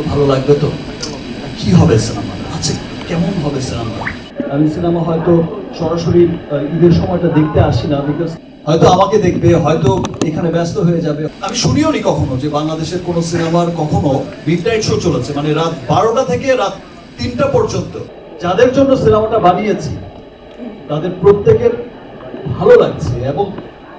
তো ভালো লাগবে তো? কি হবে সিনেমা? আচ্ছা কেমন হবে সিনেমা? আমি সিনেমা হয়তো সরাসরি ঈদের সময়টা দেখতে আসি না বিকজ হয়তো আমাকে দেখবে হয়তো এখানে ব্যস্ত হয়ে যাবে। আমি শুনিও নি কখনো যে বাংলাদেশের কোনো সিনেমার কখনো মিডনাইট শো চলেছে মানে রাত বারোটা থেকে রাত তিনটা পর্যন্ত। যাদের জন্য সিনেমাটা বানিয়েছি তাদের প্রত্যেকের ভালো লাগছে এবং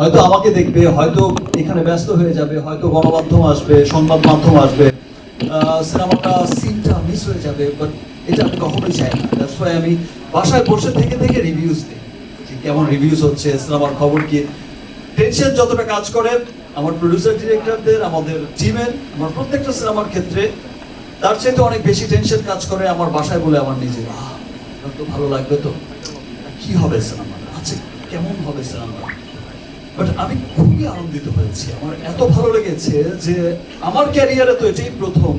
হয়তো আমাকে দেখবে, হয়তো এখানে ব্যস্ত হয়ে যাবে, হয়তো গণমাধ্যম আসবে, সংবাদ মাধ্যম আসবে সিনেমাটা, সিনটা মিস হয়ে যাবে বাট এটা আমি কখনোই চাই না। আমি বাসায় বসে থেকে থেকে রিভিউজ দিই কেমন রিভিউজ হচ্ছে, সিনেমার খবর কি। টেনশন যতটা কাজ করে, আমার প্রডিউসার ডিরেক্টরদের আমাদের টিমের আমার প্রত্যেকটা সিনেমার ক্ষেত্রে, তার চাইতে অনেক বেশি টেনশন কাজ করে আমার বাসায় বলে আমার নিজের, আহ তো ভালো লাগবে তো। কি হবে সিনেমা আচ্ছা কেমন হবে সিনেমা বাট আমি খুবই আনন্দিত হয়েছি। আমার এত ভালো লেগেছে যে আমার ক্যারিয়ারে তো এটাই প্রথম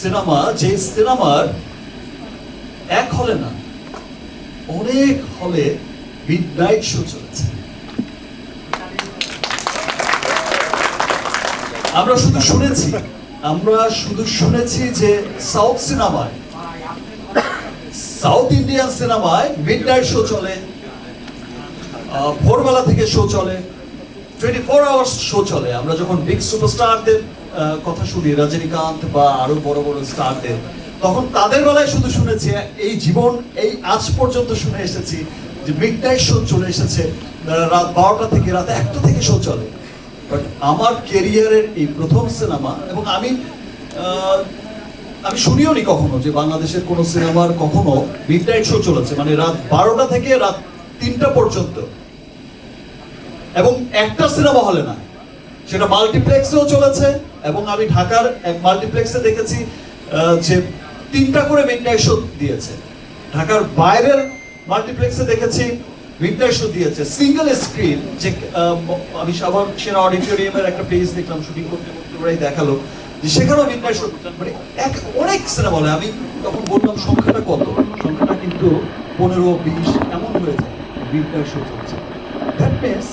সিনেমা, যে সিনেমার এক হলে না, অনেক হলে মিডনাইট শো চলেছে। আমরা শুধু শুনেছি, আমরা শুধু শুনেছি যে সাউথ সিনেমায় সাউথ ইন্ডিয়ান সিনেমায় মিড মিডনাইট শো চলে ভোরবেলা থেকে শো চলে। টোয়েন্টি ফোর আওয়ার্স শো চলে। আমরা যখন বিগ সুপারস্টারদের কথা শুনি, রজনীকান্ত বা আরও বড় বড় স্টারদের তখন তাদের বেলায় শুধু শুনেছি, এই জীবন, এই আজ পর্যন্ত শুনে এসেছি যে শো চলে এসেছে। রাত বারোটা থেকে রাত একটা থেকে শো চলে। বাট আমার কেরিয়ারের এই প্রথম সিনেমা এবং আমি আমি শুনিও নি কখনো যে বাংলাদেশের কোনো সিনেমার কখনো মিড শো চলেছে। মানে রাত বারোটা থেকে রাত তিনটা পর্যন্ত। এবং একটা সিনেমা হলে না, সেটা মাল্টিপ্লেক্সেও চলেছে এবং আমি ঢাকার এক মাল্টিপ্লেক্সে দেখেছি যে তিনটা করে মিডনাইট শো দিয়েছে। ঢাকার বাইরের মাল্টিপ্লেক্সে দেখেছি মিডনাইট শো দিয়েছে। সিঙ্গেল স্ক্রিন যে আমি সাভার সেনা অডিটোরিয়ামের একটা পেজ দেখলাম শুটিং করতে করতে ওরাই দেখাল, যে সেখানেও মিডনাইট শো মানে এক, অনেক সিনেমা হলে, আমি তখন বললাম, সংখ্যাটা কত? সংখ্যাটা কিন্তু পনেরো, বিশ, এমন হয়ে যায় মিডনাইট শো চলছে। That means